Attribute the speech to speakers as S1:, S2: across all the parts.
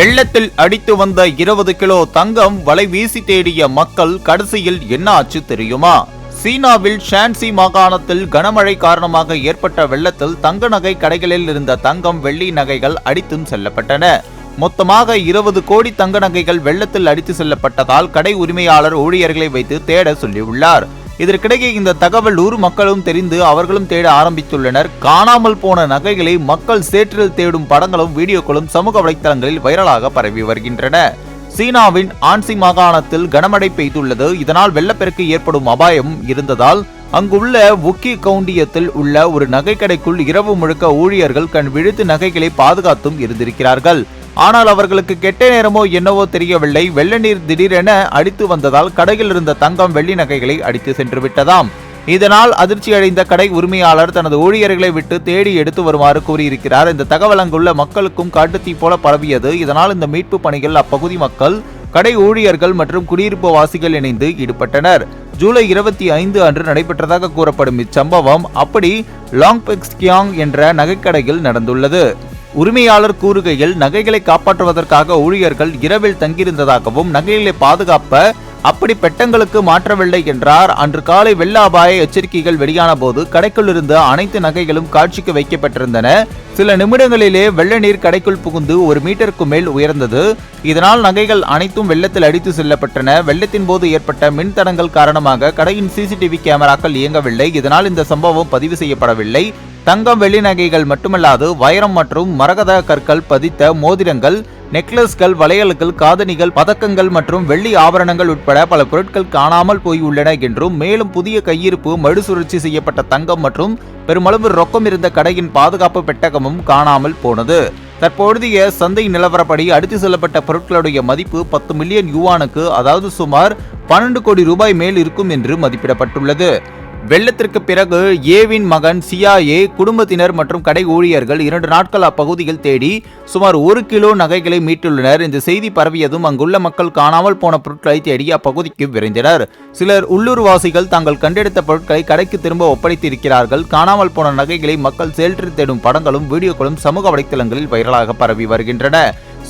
S1: வெள்ளத்தில் அடித்து வந்த இருபது கிலோ தங்கம் வலை வீசி தேடிய மக்கள் கடைசியில் என்ன ஆச்சு தெரியுமா? சீனாவில் ஷான்சி மாகாணத்தில் கனமழை காரணமாக ஏற்பட்ட வெள்ளத்தில் தங்க நகை கடைகளில் இருந்த தங்கம் வெள்ளி நகைகள் அடித்தும் செல்லப்பட்டன. மொத்தமாக இருபது கோடி தங்க நகைகள் வெள்ளத்தில் அடித்து செல்லப்பட்டதால் கடை உரிமையாளர் ஊழியர்களை வைத்து தேட சொல்லியுள்ளார். இதற்கிடையே இந்த தகவல் ஊர் மக்களும் தெரிந்து அவர்களும் தேட ஆரம்பித்துள்ளனர். காணாமல் போன நகைகளை மக்கள் சேற்றில் தேடும் படங்களும் வீடியோக்களும் சமூக வலைத்தளங்களில் வைரலாக பரவி வருகின்றன. சீனாவின் ஆன்சி மாகாணத்தில் கனமழை பெய்துள்ளது. இதனால் வெள்ளப்பெருக்கு ஏற்படும் அபாயம் இருந்ததால் அங்குள்ள உக்கி கவுண்டியத்தில் உள்ள ஒரு நகைக்கடைக்குள் இரவு முழுக்க ஊழியர்கள் கண் விழுத்து நகைகளை பாதுகாத்தும் இருந்திருக்கிறார்கள். ஆனால் அவர்களுக்கு கெட்ட நேரமோ என்னவோ தெரியவில்லை. வெள்ள நீர் திடீரென அடித்து வந்ததால் கடையில் இருந்த தங்கம் வெள்ளி நகைகளை அடித்து சென்று விட்டதாம். இதனால் அதிர்ச்சி அடைந்த கடை உரிமையாளர் தனது ஊழியர்களை விட்டு தேடி எடுத்து வருமாறு கூறியிருக்கிறார். இந்த தகவல் அங்குள்ள மக்களுக்கும் காட்டுத்தீ போல பரவியது. இதனால் இந்த மீட்பு பணிகள் அப்பகுதி மக்கள் கடை ஊழியர்கள் மற்றும் குடியிருப்பு வாசிகள் இணைந்து ஈடுபட்டனர். ஜூலை இருபத்தி ஐந்து அன்று நடைபெற்றதாக கூறப்படும் இச்சம்பவம் அப்படி லாங்பெக்ஸ்கியாங் என்ற நகைக்கடையில் நடந்துள்ளது. உரிமையாளர் கூறுகையில் நகைகளை காப்பாற்றுவதற்காக ஊழியர்கள் இரவில் தங்கியிருந்ததாகவும் நகைகளை பாதுகாப்ப அப்படி பெட்டங்களுக்கு மாற்றவில்லை என்றார். அன்று காலை வெள்ள அபாய எச்சரிக்கைகள் வெளியான போது கடைக்குள் இருந்த அனைத்து நகைகளும் காட்சிக்கு வைக்கப்பட்டிருந்தன. சில நிமிடங்களிலே வெள்ள நீர் கடைக்குள் புகுந்து ஒரு மீட்டருக்கு மேல் உயர்ந்தது. இதனால் நகைகள் அனைத்தும் வெள்ளத்தில் அடித்து செல்லப்பட்டன. வெள்ளத்தின் போது ஏற்பட்ட மின்தடங்கள் காரணமாக கடையின் சிசிடிவி கேமராக்கள் இயங்கவில்லை. இதனால் இந்த சம்பவம் பதிவு செய்யப்படவில்லை. தங்கம் வெள்ளி நகைகள் மட்டுமல்லாது வைரம் மற்றும் மரகத கற்கள் பதித்த மோதிரங்கள் நெக்லஸ்கள் வளையல்கள் காதணிகள் பதக்கங்கள் மற்றும் வெள்ளி ஆபரணங்கள் உட்பட பல பொருட்கள் காணாமல் போய் உள்ளன என்றும் மேலும் புதிய கையிருப்பு மறுசுழற்சி செய்யப்பட்ட தங்கம் மற்றும் பெருமளவு ரொக்கம் இருந்த கடையின் பாதுகாப்பு பெட்டகமும் காணாமல் போனது. தற்பொழுதைய சந்தை நிலவரப்படி அடுத்து செல்லப்பட்ட பொருட்களுடைய மதிப்பு பத்து மில்லியன் யுவானுக்கு அதாவது சுமார் பன்னெண்டு கோடி ரூபாய் மேல் இருக்கும் என்று மதிப்பிடப்பட்டுள்ளது. வெள்ளத்திற்கு பிறகு ஏவின் மகன் சியாஏ குடும்பத்தினர் மற்றும் கடை ஊழியர்கள் இரண்டு நாட்கள் அப்பகுதியில் தேடி சுமார் ஒரு கிலோ நகைகளை மீட்டுள்ளனர். இந்த செய்தி பரவியதும் அங்குள்ள மக்கள் காணாமல் போன பொருட்களை தேடி அப்பகுதிக்கு விரைந்தனர். சிலர் உள்ளூர்வாசிகள் தாங்கள் கண்டெடுத்த பொருட்களை கடைக்கு திரும்ப ஒப்படைத்திருக்கிறார்கள். காணாமல் போன நகைகளை மக்கள் சேல்ற்றி தேடும் படங்களும் வீடியோக்களும் சமூக வலைத்தளங்களில் வைரலாக பரவி வருகின்றன.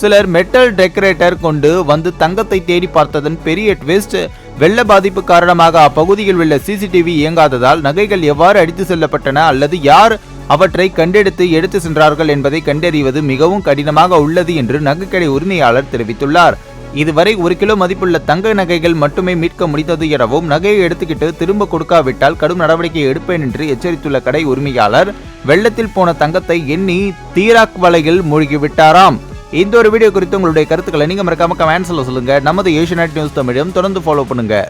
S1: சிலர் மெட்டல் டெக்கரேட்டர் கொண்டு வந்து தங்கத்தை தேடி பார்த்ததன் பெரிய ட்விஸ்ட் வெள்ள பாதிப்பு காரணமாக அப்பகுதியில் உள்ள சிசிடிவி இயங்காததால் நகைகள் எவ்வாறு அடித்து செல்லப்பட்டன அல்லது யார் அவற்றை கண்டெடுத்து எடுத்து சென்றார்கள் என்பதை கண்டறிவது மிகவும் கடினமாக உள்ளது என்று நகைக்கடை உரிமையாளர் தெரிவித்துள்ளார். இதுவரை ஒரு கிலோ மதிப்புள்ள தங்க நகைகள் மட்டுமே மீட்க முடிந்தது எனவும் நகையை எடுத்துக்கிட்டு திரும்ப கொடுக்காவிட்டால் கடும் நடவடிக்கை எடுப்பேன் என்று எச்சரித்துள்ள கடை உரிமையாளர் வெள்ளத்தில் போன தங்கத்தை எண்ணி தீராக் வலையில் மூழ்கிவிட்டாராம். இந்த ஒரு வீடியோ குறித்து உங்களுடைய கருத்துக்களை நீங்கள் மறக்காம கமெண்ட்ஸில் சொல்லுங்கள் நமது ஏஷியநெட் நியூஸ் தமிழும் தொடர்ந்து ஃபாலோ பண்ணுங்கள்